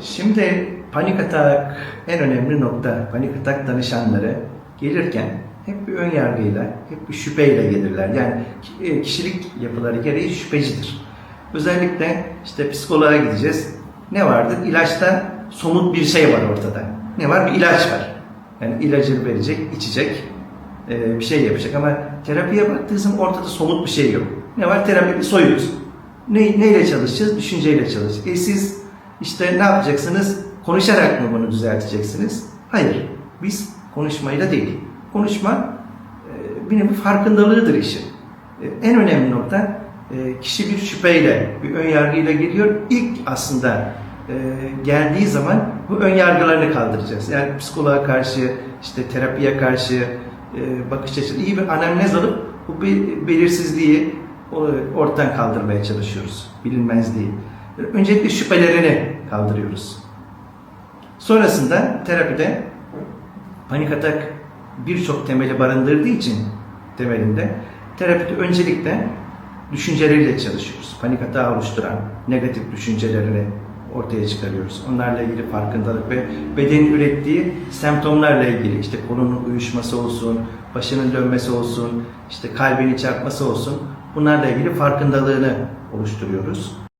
Şimdi panik atak en önemli nokta. Panik atak danışanları gelirken hep bir ön yargıyla, hep bir şüpheyle gelirler. Yani e, kişilik yapıları gereği şüphecidir. Özellikle işte psikoloğa gideceğiz. Ne vardır? İlaçta somut bir şey var ortada. Ne var? Bir ilaç var. Yani ilacı verecek, içecek, e, bir şey yapacak ama terapiye baktığı ortada somut bir şey yok. Ne var? Terapi bir soyut. Ne, neyle çalışacağız? Düşünceyle çalışacağız. E siz işte ne yapacaksınız? Konuşarak mı bunu düzelteceksiniz? Hayır. Biz konuşmayla değil. Konuşma e, bir nevi farkındalığıdır işin. E, en önemli nokta e, kişi bir şüpheyle, bir ön yargıyla geliyor. İlk aslında geldiği zaman bu ön yargılarını kaldıracağız. Yani psikoloğa karşı, işte terapiye karşı bakış açısı iyi bir anamnez alıp bu be- belirsizliği ortadan kaldırmaya çalışıyoruz. Bilinmezliği. Öncelikle şüphelerini kaldırıyoruz. Sonrasında terapide panik atak birçok temeli barındırdığı için temelinde terapide öncelikle düşünceleriyle çalışıyoruz. Panik atağı oluşturan negatif düşüncelerini ortaya çıkarıyoruz. Onlarla ilgili farkındalık ve bedenin ürettiği semptomlarla ilgili işte kolunun uyuşması olsun, başının dönmesi olsun, işte kalbinin çarpması olsun bunlarla ilgili farkındalığını oluşturuyoruz.